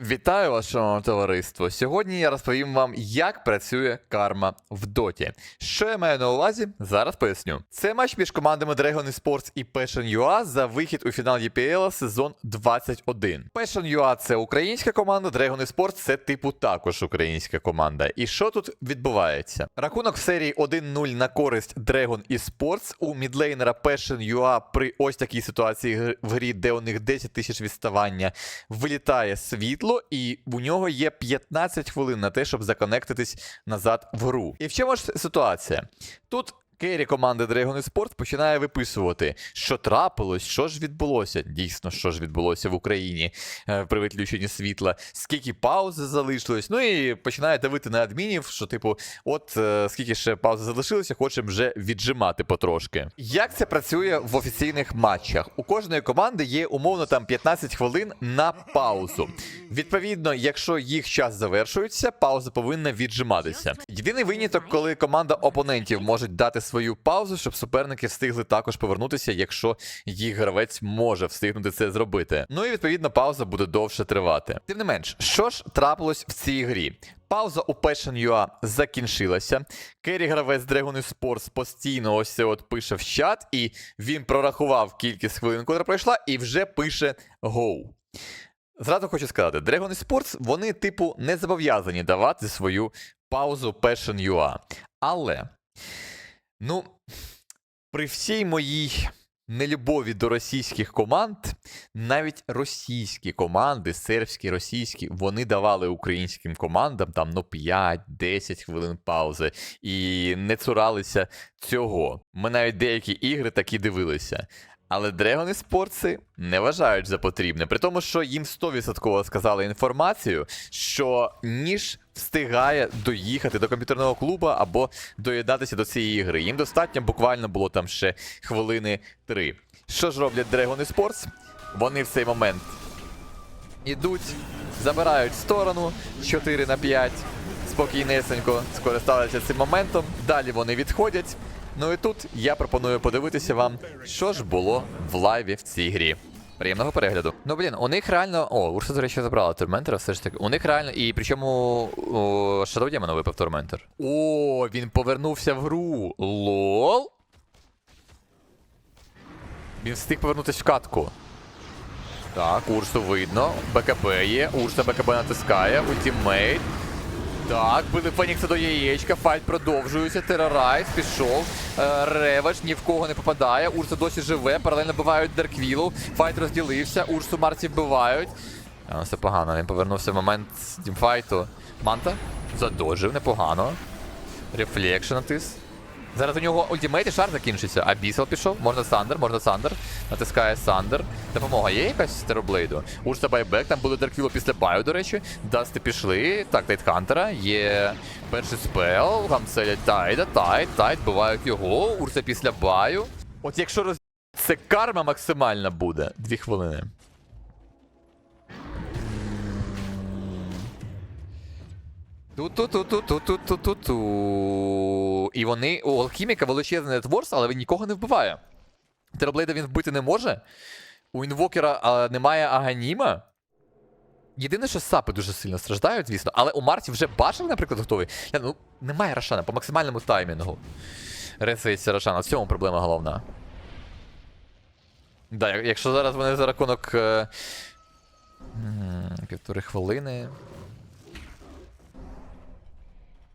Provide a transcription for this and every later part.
Вітаю вас, шановне товариство. Сьогодні я розповім вам, як працює карма в доті. Що я маю на увазі? Зараз поясню. Це матч між командами Dragon Esports і Passion.ua за вихід у фінал EPL сезон 21. Passion.ua – це українська команда, Dragon Esports – це типу також українська команда. І що тут відбувається? Рахунок в серії 1-0 на користь Dragon Esports у мідлейнера Passion.ua при ось такій ситуації в грі, де у них 10 тисяч відставання, вилітає світло, і у нього є 15 хвилин на те, щоб законектитись назад в гру. І в чому ж ситуація? Тут. Керрі команди Dragon Esports починає виписувати, що трапилось, що ж відбулося. Дійсно, що ж відбулося в Україні е, при виключенні світла, скільки паузи залишилось. Ну і починає давити на адмінів, що, типу, от е, скільки ще паузи залишилося, хочемо вже віджимати потрошки. Як це працює в офіційних матчах? У кожної команди є умовно там 15 хвилин на паузу. Відповідно, якщо їх час завершується, пауза повинна віджиматися. Єдиний виняток, коли команда опонентів може дати свою паузу, щоб суперники встигли також повернутися, якщо їх гравець може встигнути це зробити. Ну і відповідно пауза буде довше тривати. Тим не менш, що ж трапилось в цій грі? Пауза у Passion.ua закінчилася. Керрі гравець Dragon Sports постійно ось це от пише в чат, і він прорахував кількість хвилин, котра пройшла, і вже пише Go. Зразу хочу сказати, Dragon Sports, вони, типу, не зобов'язані давати свою паузу Passion.ua. Але, ну, при всій моїй нелюбові до російських команд, навіть російські команди, сербські, російські, вони давали українським командам там ну 5-10 хвилин паузи і не цуралися цього. Ми навіть деякі ігри такі дивилися. Але Dragon Esports не вважають за потрібне, при тому, що їм 100% сказали інформацію, що ніж встигає доїхати до комп'ютерного клубу або доєднатися до цієї ігри. Їм достатньо буквально було там ще хвилини три. Що ж роблять Dragon Esports? Вони в цей момент ідуть, забирають сторону 4 на 5, спокійнесенько скористалися цим моментом. Далі вони відходять. Ну і тут я пропоную подивитися вам, що ж було в лайві в цій грі. Приємного перегляду. Ну блін, у них реально. О, Урса, до речі, забрала Торментера, все ж таки. У них реально. І причому Shadow Demon випав Торментер. О, він повернувся в гру. Лол. Він встиг повернутися в катку. Так, Урсу видно. БКБ є. Урса БКБ натискає. Ультімейт. Так, були Фенікса до яєчка, файт продовжується. Терорайз пішов. Е, ні в кого не попадає. Урса досі живе, паралельно бивають Дерквілу. Файт розділився, Урсу Марці вбивають. Все погано, він повернувся в момент тімфайту. Манта задожив непогано. Рефлекшн натис. Зараз у нього ультимейт і шар закінчиться. А бісел пішов, можна Сандер, можна Сандер. Натискає Сандер. Допомога є якась Тероблейду? Урса байбек, там буде Дарквіло після баю, до речі. Дасти пішли. Так, Тайтхантера. Є перший спел. Гамцелять Тайда, Тайд, Тайд, бувають його. Урса після баю. От якщо роз... Це карма максимальна буде. Дві хвилини. Ту-ту-ту-ту-ту-ту-ту-ту. І вони у алхіміка величезний нетворс, але він нікого не вбиває. Тераблейда він вбити не може. У інвокера а, немає аганіма. Єдине, що сапи дуже сильно страждають, звісно, але у Марті вже башер, наприклад, готовий. Я, ну, немає Рошана по максимальному таймінгу. Ресується Рошана. В цьому проблема головна. Да, якщо зараз вони за рахунок е, півтори хвилини.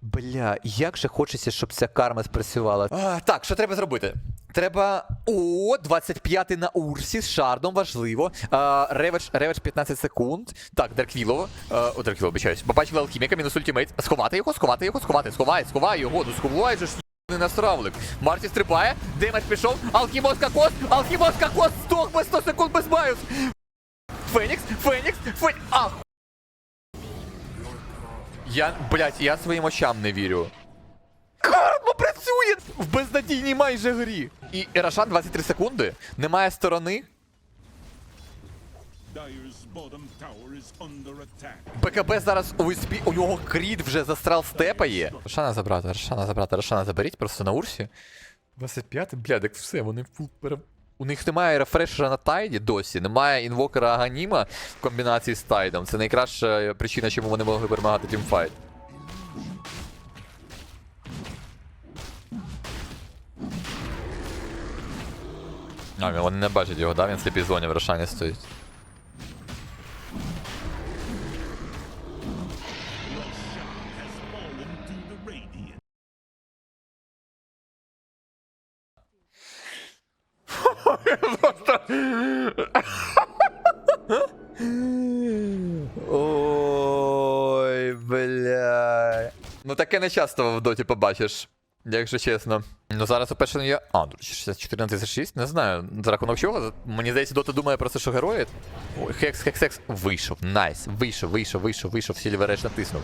Бля, як же хочеться, щоб ця карма спрацювала. А, так, що треба зробити? Треба. О, 25 на Урсі з шардом, важливо. А, реведж, реведж 15 секунд. Так, Дерквілов. А, о, Дерквілов, обіцяюсь. Побачили алхіміка, мінус ультимейт. Сховати його, сховати його, сховати, сховай, сховай його. Ну сховай же ж не настравлик. Марті стрибає, демедж пішов. Алхімос кокос, алхімос кокос, сток без 100 секунд без баюс. Фенікс, Фенікс, Фенікс. Ах, я, блядь, я своїм очам не вірю. Карма працює в безнадійній майже грі. І Ерашан 23 секунди. Немає сторони. БКБ зараз у виспі, у нього кріт вже застрал степає. Рошана забрати, Рошана забрати, Рошана заберіть просто на урсі. 25, бля, так все, вони фул. У них немає рефрешера на тайді досі, немає інвокера Аганіма в комбінації з тайдом. Це найкраща причина, чому вони могли перемагати тімфайт. А, вони не бачать його, да? Він сліпій зоні в Рошані стоїть. Не часто в доті побачиш, якщо чесно. Ну зараз у є. А, до речі, 64 на 36, не знаю. За рахунок чого. Мені здається, дота думає просто, що герої. Ой, хекс, хекс, хекс. Вийшов. Найс. Вийшов, вийшов, вийшов, вийшов. Сільвереш натиснув.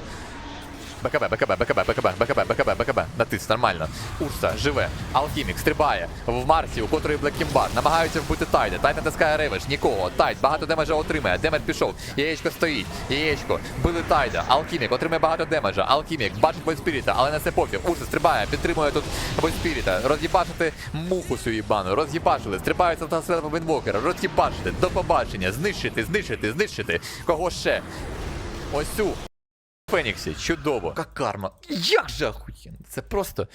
БКБ, БКБ, БКБ, БКБ, БКБ, БКБ, БКБ. Натис, нормально. Урса, живе. Алхімік, стрибає. В Марсі, у котрої Блеккімбар. Намагаються вбити Тайда. Тайд натискає ревеш. Нікого. Тайд багато демеджа отримає. Демедж пішов. Яєчко стоїть. Яєчко. Били Тайда. Алхімік отримає багато демеджа. Алхімік бачить Войспіріта, але на це пофіг. Урса стрибає, підтримує тут Войспіріта. Роз'їбачити муху цю їбану. Роз'їбачили. Стрибаються та селфа Вінвокера. Роз'їбачити. До побачення. Знищити, знищити, знищити. Кого ще? Ось цю. Феніксі, чудово. Яка карма. Як же охуєнно. Це просто.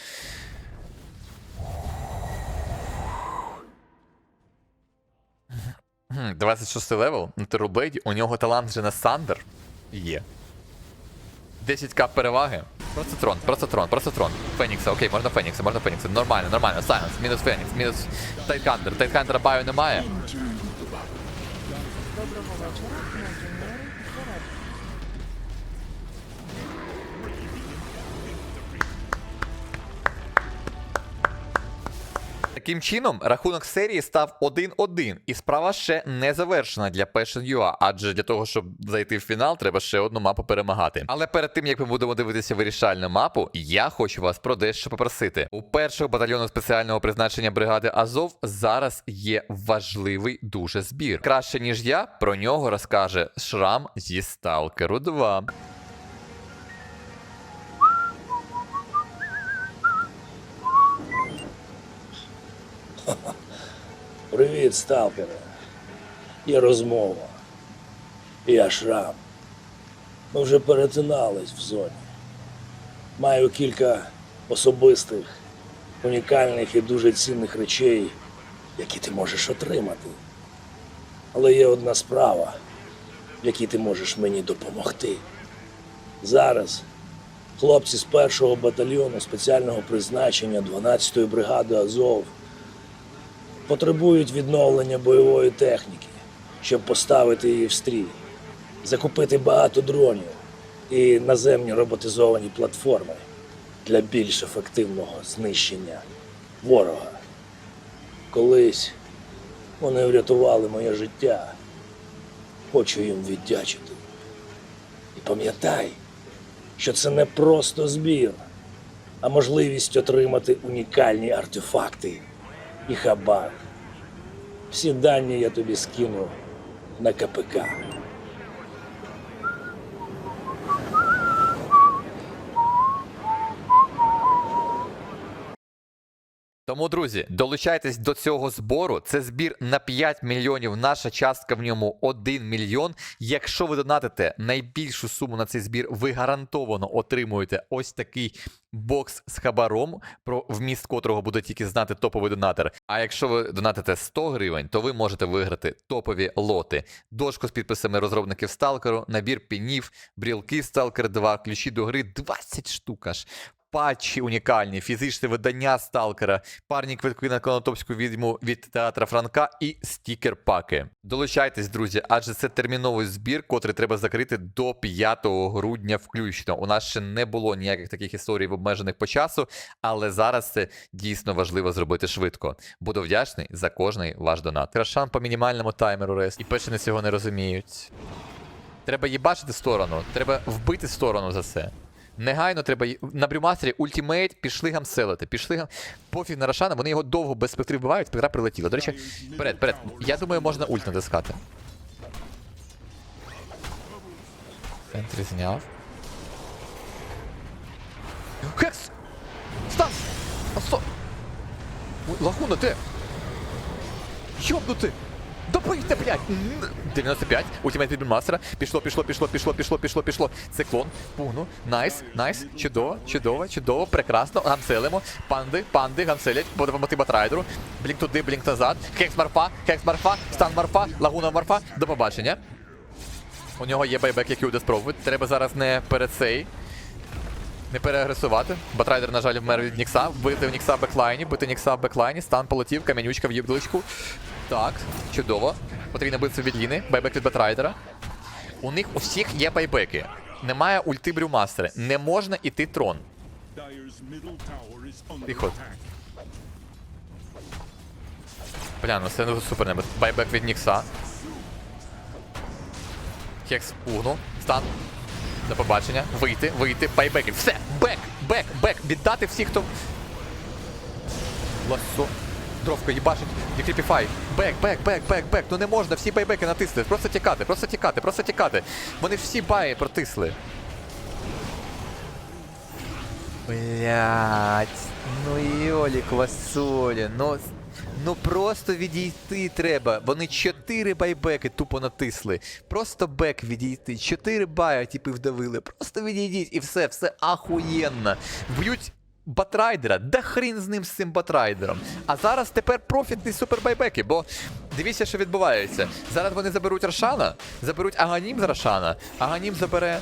Гм, 26 левел на Терублейді, у нього талант вже на Сандер є. 10к переваги. Просто трон, просто трон, просто трон. Фенікса, окей, можна Фенікса, можна Фенікса. Нормально, нормально. Сайленс, мінус Фенікс, мінус Тайтхантер. Тайтхантера баю немає. Доброго вечора. Таким чином, рахунок серії став 1-1, і справа ще не завершена для Passion.ua, адже для того, щоб зайти в фінал, треба ще одну мапу перемагати. Але перед тим як ми будемо дивитися вирішальну мапу, я хочу вас про дещо попросити. У першого батальйону спеціального призначення бригади Азов зараз є важливий дуже збір. Краще ніж я, про нього розкаже Шрам зі Сталкеру 2. Привіт, сталкере. Є розмова. Я шрам. Ми вже перетинались в зоні. Маю кілька особистих, унікальних і дуже цінних речей, які ти можеш отримати. Але є одна справа, в якій ти можеш мені допомогти. Зараз хлопці з першого батальйону спеціального призначення 12-ї бригади Азов потребують відновлення бойової техніки, щоб поставити її в стрій, закупити багато дронів і наземні роботизовані платформи для більш ефективного знищення ворога. Колись вони врятували моє життя. Хочу їм віддячити. І пам'ятай, що це не просто збір, а можливість отримати унікальні артефакти і хабар. Всі дані я тобі скину на КПК. Тому, друзі, долучайтесь до цього збору. Це збір на 5 мільйонів. Наша частка в ньому 1 мільйон. Якщо ви донатите найбільшу суму на цей збір, ви гарантовано отримуєте ось такий бокс з хабаром, про вміст котрого буде тільки знати топовий донатор. А якщо ви донатите 100 гривень, то ви можете виграти топові лоти, дошку з підписами розробників Сталкеру, набір пінів, брілки Сталкер 2, ключі до гри 20 штук аж. Патчі унікальні, фізичне видання сталкера, парні квитки на конотопську відьму від театра Франка і стікер-паки. Долучайтесь, друзі, адже це терміновий збір, котрий треба закрити до 5 грудня включно. У нас ще не було ніяких таких історій в обмежених по часу, але зараз це дійсно важливо зробити швидко. Буду вдячний за кожний ваш донат. Крашан по мінімальному таймеру рест. І пешени цього не розуміють. Треба їбачити сторону, треба вбити сторону за це. Негайно треба на брюмастері ультимейт, пішли гамселити, пішли гам... Пофіг на Рошана, вони його довго без спектри вбивають, спектра прилетіла. До речі, вперед, вперед. Я думаю, можна ульт натискати. Центрі зняв. Хекс! Стан! А сто! Ой, Лагуна, де? Йобнути! Добийте, блядь! 95, ультимейт від мастера. Пішло, пішло, пішло, пішло, пішло, пішло, пішло. Циклон, пугну. Найс, найс, чудово, чудово, чудово, прекрасно. Гамселимо. Панди, панди, гамселять, буде допомогти батрайдеру. Блінк туди, блінк назад. Хекс марфа, хекс марфа, стан марфа, лагуна марфа. До побачення. У нього є байбек, який буде спробувати. Треба зараз не перед цей. Не переагресувати. Батрайдер, на жаль, вмер від Нікса. Вбити в Нікса беклайні, бити Нікса беклайні. Стан полетів, кам'янючка в їбличку. Так, чудово. Потрібно битися від Ліни. Байбек від Батрайдера. У них у всіх є байбеки. Немає ульти брюмастера. Не можна іти трон. Тихо. Бля, ну це супер небо. Байбек від Нікса. Хекс угну. Стан. До побачення. Вийти, вийти, байбеки. Все! Бек! Бек! Бек! Віддати всіх, хто. Ласо. Дровка їбашить. Декріпіфай. Бек, бек, бек, бек, бек. Ну не можна, всі байбеки натисли. Просто тікати, просто тікати, просто тікати. Вони ж всі баї протисли. Блять, ну йолі квасолі, ну, ну просто відійти треба. Вони чотири байбеки тупо натисли. Просто бек відійти. Чотири бая, типи вдавили. Просто відійдіть і все, все ахуєнно. Вб'ють батрайдера, да хрін з ним з цим батрайдером. А зараз тепер профітні супербайбеки, бо дивіться, що відбувається. Зараз вони заберуть Рошана, заберуть Аганім з Рошана, Аганім забере.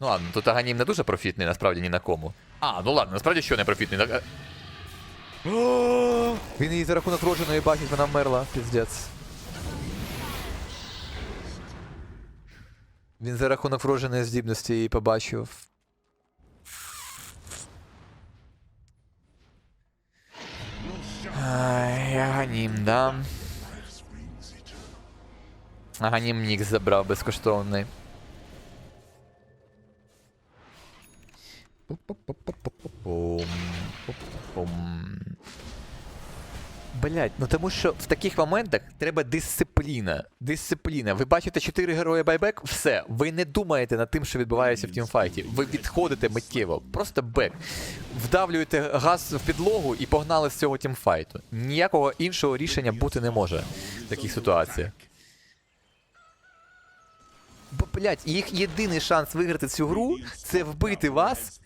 Ну ладно, тут Аганім не дуже профітний, насправді ні на кому. А, ну ладно, насправді що не профітний. Він її за рахунок родженої бачить, вона вмерла, піздець. Він за рахунок вродженої здібності її побачив. Аганім, да. Аганім Нікс забрав безкоштовний. Пу-пу-пу-пу-пу-пум. Блять, ну тому що в таких моментах треба дисципліна. Дисципліна. Ви бачите 4 герої байбек, все. Ви не думаєте над тим, що відбувається в тімфайті. Ви відходите миттєво. Просто бек. Вдавлюєте газ в підлогу і погнали з цього тімфайту. Ніякого іншого рішення бути не може в таких ситуаціях. Бо, блять, їх єдиний шанс виграти цю гру це вбити вас.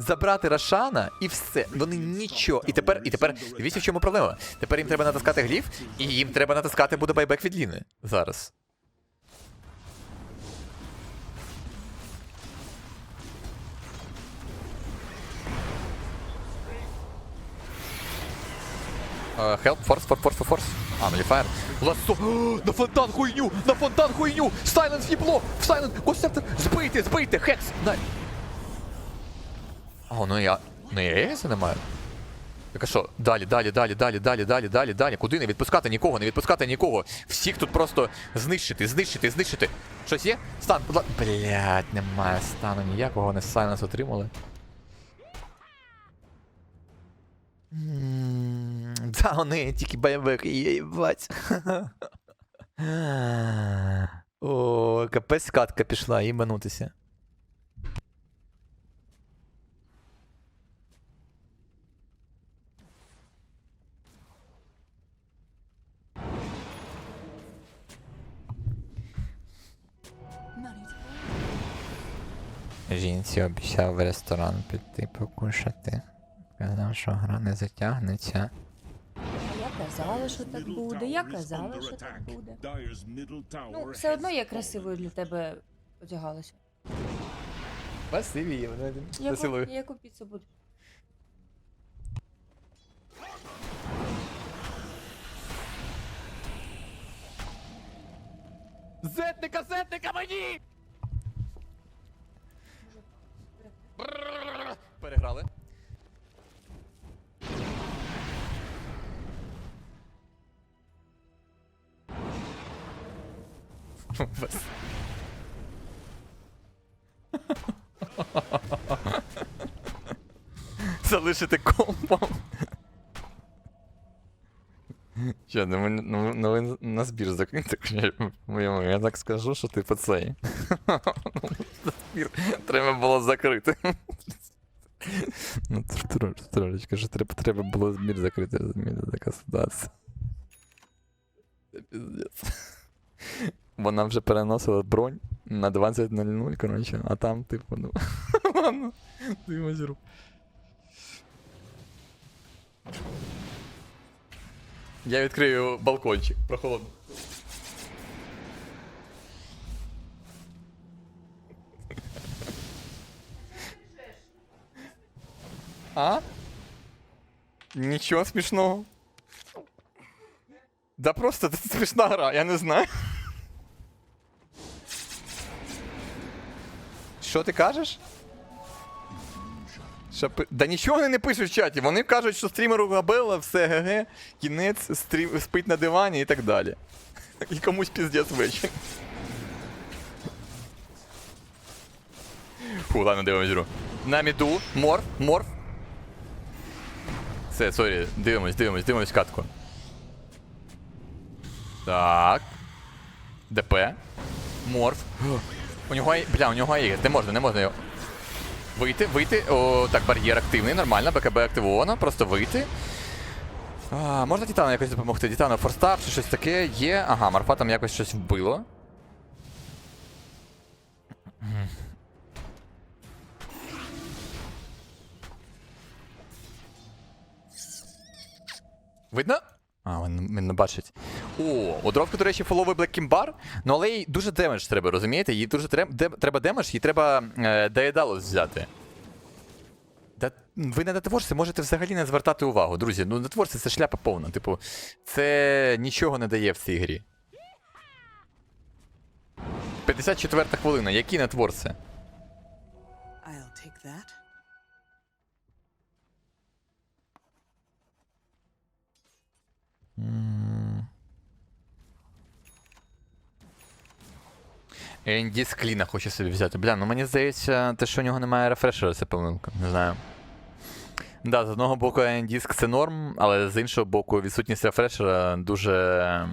Забрати Рошана і все. Вони нічого. І тепер, і тепер, дивіться, в чому проблема. Тепер їм треба натискати гліф, і їм треба натискати буде байбек від Ліни. Зараз. Хелп, форс, форс, форс, форс. А, нуліфаєр. Ласо. На фонтан хуйню! На фонтан хуйню! Сайленс їбло! Сайленс! Концепт! Збийте, збийте! Хекс! На... О, ну я. Ну я Егеса не маю. Так а що? Далі, далі, далі, далі, далі, далі, далі, далі. Куди не відпускати нікого, не відпускати нікого. Всіх тут просто знищити, знищити, знищити. Щось є? Стан, будь ласка. Блять, немає стану ніякого, вони сайленс отримали. Да, вони тільки байбек їбать. О, капець скатка пішла, їбанутися. Жінці обіцяв в ресторан піти покушати. Казав, що гра не затягнеться. Я казала, що так буде. Я казала, що так буде. Ну, все одно я красивою для тебе одягалася. Спасибі, вони Яку, яку піцу буде? Зетника, зетника мені! Переграли. Залишити компом. Що, ну, ну, ну ви на збір закиньте. Я так скажу, що типу цей. Збір треба було закрити. Ну, тр- тр- трошечки, що треба, треба було збір закрити, розумієте, така ситуація. Піздець. Вона вже переносила бронь на 20.00, коротше, а там, типу, ну. Ладно, дивимось руку. Я відкрию балкончик, прохолодно. А? Нічого смішного. Да просто це смішна гра, я не знаю. Що ти кажеш? Що пи... Да нічого вони не пишуть в чаті. Вони кажуть, що стрімеру габела, все ГГ, кінець, стрім... спить на дивані і так далі. І комусь піздець вечір. Фу, ладно, дивимось гру. На міду, морф, морф. Все, сорі, дивимось, дивимось, дивимось катку. Так. ДП. Морф. У нього бля, у нього є. Не можна, не можна його. Вийти, вийти. О, так, бар'єр активний, нормально, БКБ активовано, просто вийти. А, можна Титану якось допомогти? Титану форстап чи щось таке є. Ага, Марфа там якось щось вбило. Видно? А, він, він не бачить. О, у дровки, до речі, фоловий Black Kimbar, ну але їй дуже демедж треба, розумієте? Їй дуже трем- де- треба демедж, їй треба е, Daedalus взяти. Да, ви на нетворці можете взагалі не звертати увагу, друзі. Ну, нетворці це шляпа повна. Типу, це нічого не дає в цій грі. 54 хвилина, які нетворці? I'll take that. Енді з хоче собі взяти. Бля, ну мені здається, те, що у нього немає рефрешера, це помилка. Не знаю. Да, з одного боку диск це норм, але з іншого боку, відсутність рефрешера дуже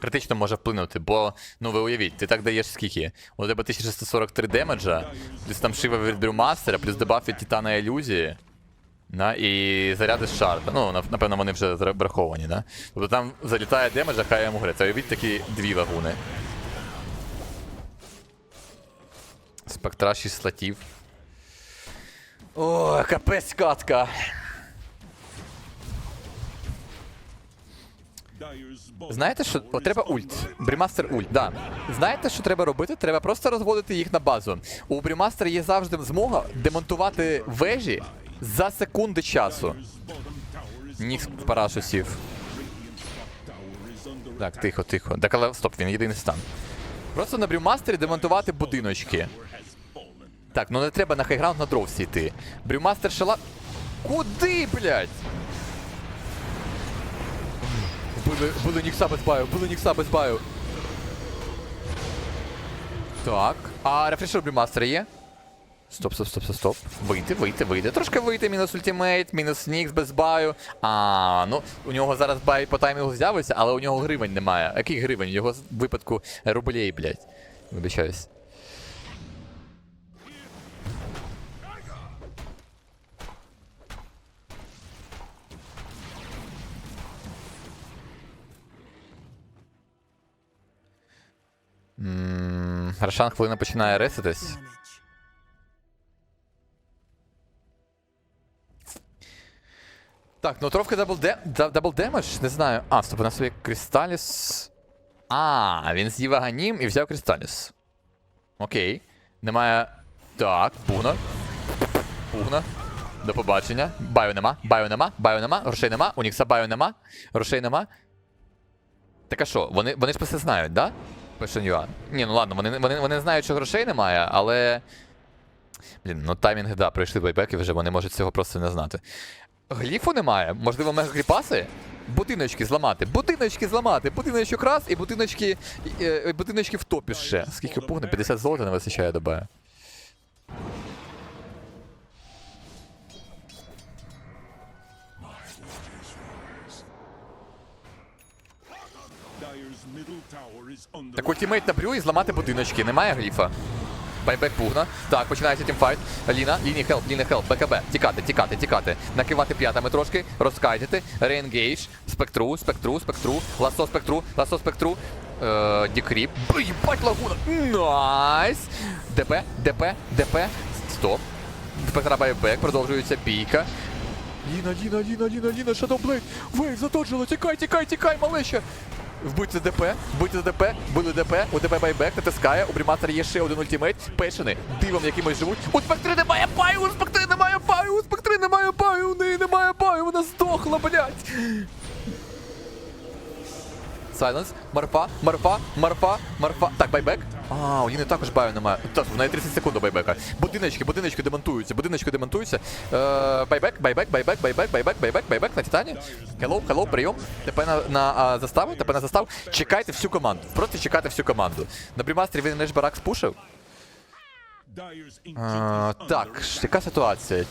критично може вплинути. Бо, ну ви уявіть, ти так даєш скільки? У тебе 1643 демеджа, плюс там шива від брюмастера, плюс дебаф від Титана ілюзії. Да, і заряди з шарта. Ну, напевно, вони вже враховані, да? Тобто там залітає демедж, а хай йому гре. Це уявіть такі дві лагуни. Спектра 6 слотів. О, капець катка. Знаєте, що треба ульт. Брімастер ульт, да. Знаєте, що треба робити? Треба просто розводити їх на базу. У Брімастера є завжди змога демонтувати вежі за секунди часу. Нікс в парашу Так, тихо, тихо. Так, але стоп, він єдиний стан. Просто на Брюмастері демонтувати будиночки. Так, ну не треба на хайграунд на дровсі йти. Брюмастер шала. Куди, блядь? Були, були нікса без баю, були нікса без баю. Так. А рефрешер Брюмастера є? Стоп, стоп, стоп, стоп, стоп. Вийти, вийти, вийти. Трошки вийти, мінус ультимейт, мінус нікс без баю. А, ну у нього зараз бай по таймінгу з'явиться, але у нього гривень немає. Який гривень? У його випадку рублей, блядь. Вибачаюсь. М, Рошан хвилина починає реситись. Так, ну тровка дабл де... дабл демедж, не знаю. А, стоп, у нас є Кристаліс. А, він з'їв аганім і взяв Кристаліс. Окей. Немає. Так, пугна. Пугна. До побачення. Баю нема, баю нема, баю нема, грошей нема, у Нікса баю нема, грошей нема. Так а що, вони, вони ж про це знають, да? Пише Юан. Ні, ну ладно, вони, вони, вони знають, що грошей немає, але. Блін, ну таймінги, да, пройшли байбеки вже, вони можуть цього просто не знати. Гліфу немає. Можливо, мегакліпаси? Будиночки зламати, будиночки зламати, будиночок раз і будиночки, і, е, будиночки в топі ще. Скільки пугне? 50 золота не вистачає до Так ультимейт на брю і зламати будиночки. Немає гліфа. Байбек пугна. Так, починається тімфайт. Ліна, лінії хелп, лінії хелп, БКБ. Тікати, тікати, тікати. Накивати п'ятами трошки, розкайтити. Реенгейдж, спектру, спектру, спектру, ласо спектру, ласо спектру. Е, Дікріп. Бать лагуна. Найс. ДП, ДП, ДП. Стоп. Спектра байбек, продовжується бійка. Ліна, Ліна, Ліна, Ліна, Ліна, Shadowblade. Вейв, затоджила, тікай, тікай, тікай, малеща. Вбити ДП, вбити ДП, били ДП, у ДП байбек, натискає, у Брімастера є ще один ультимейт, пешини, дивом якимось живуть. У спектри немає паю, у спектри немає паю, у спектри немає паю, у неї немає паю, вона здохла, блядь. Сайленс, марфа, марфа, марфа, марфа. Так, байбек. А, у Ліни також баю немає. Так, в неї 30 секунд до байбека. Будиночки, будиночки демонтуються, будиночки демонтуються. Е, байбек, байбек, байбек, байбек, байбек, байбек, байбек на Титані. Хеллоу, хеллоу, прийом. ТП на, на а, заставу, ТП на заставу. Чекайте всю команду. Просто чекайте всю команду. На Брімастері він лиш барак спушив. А, так, яка ситуація?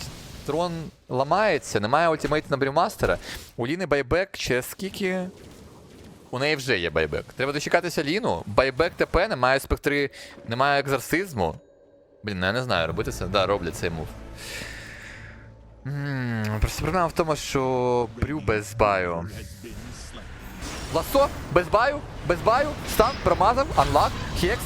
Трон ламається, немає ультимейту на Брімастера. У Ліни байбек через скільки. У неї вже є байбек. Треба дочекатися Ліну. Байбек ТП, немає спектри, немає екзорсизму. Блін, ну я не знаю, робити це. Да, роблять цей мув. Просто проблема в тому, що Брю без баю. Ласо, без баю, без баю, стан, промазав, анлак, хекс,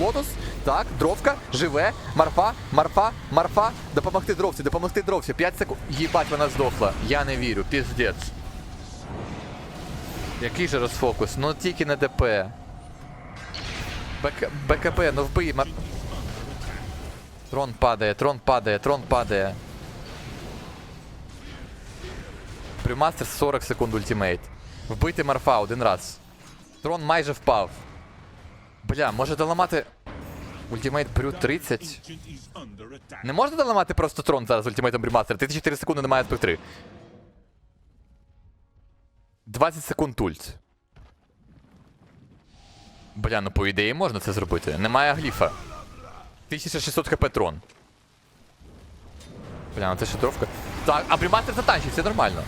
лотос, так, дровка, живе, марфа, марфа, марфа, допомогти дровці, допомогти дровці, 5 секунд. Їбать, вона здохла. Я не вірю, піздець. Який же розфокус? Ну тільки не ДП. БК, БКБ, ну вбий. Мар... Трон падає, трон падає, трон падає. Примастер 40 секунд ультимейт. Вбити Марфа один раз. Трон майже впав. Бля, може доламати. Ультимейт Брю 30. Ancient is under attack. Не можна доламати просто трон зараз ультимейтом Брімастера? 34 секунди немає спектри. 20 секунд ульт. Бля, ну по ідеї можна це зробити. Немає гліфа. 1600 хп трон. Бля, ну це шатровка. Так, а Брімастер затанчить, все нормально.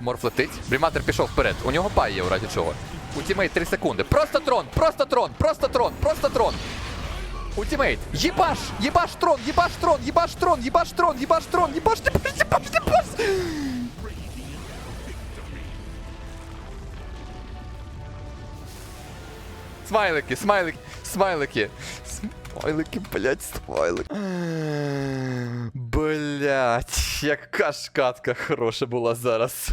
Морф летить. Бріматер пішов вперед. У нього пай є у разі чого. Ультимейт 3 секунди. Просто трон, просто трон, просто трон, просто трон. Ультимейт. Єбаш! Єбаш трон, єбаш трон, єбаш трон, єбаш трон, єбаш трон, єбаш, єбаш, єбаш, єбаш! Смайлики, смайлики, смайлики. Смайлики, блядь, смайлики. Блять, яка ж катка хороша була зараз.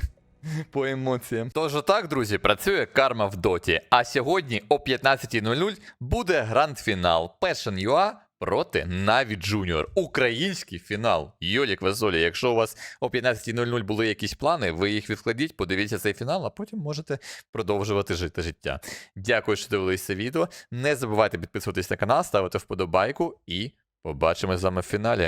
По емоціям. Тож так, друзі, працює карма в доті. А сьогодні о 15.00 буде гранд-фінал Passion UA проти Наві Джуніор. Український фінал. Йолік Везолі, якщо у вас о 15.00 були якісь плани, ви їх відкладіть, подивіться цей фінал, а потім можете продовжувати жити життя. Дякую, що дивилися відео. Не забувайте підписуватись на канал, ставити вподобайку і побачимось з вами в фіналі.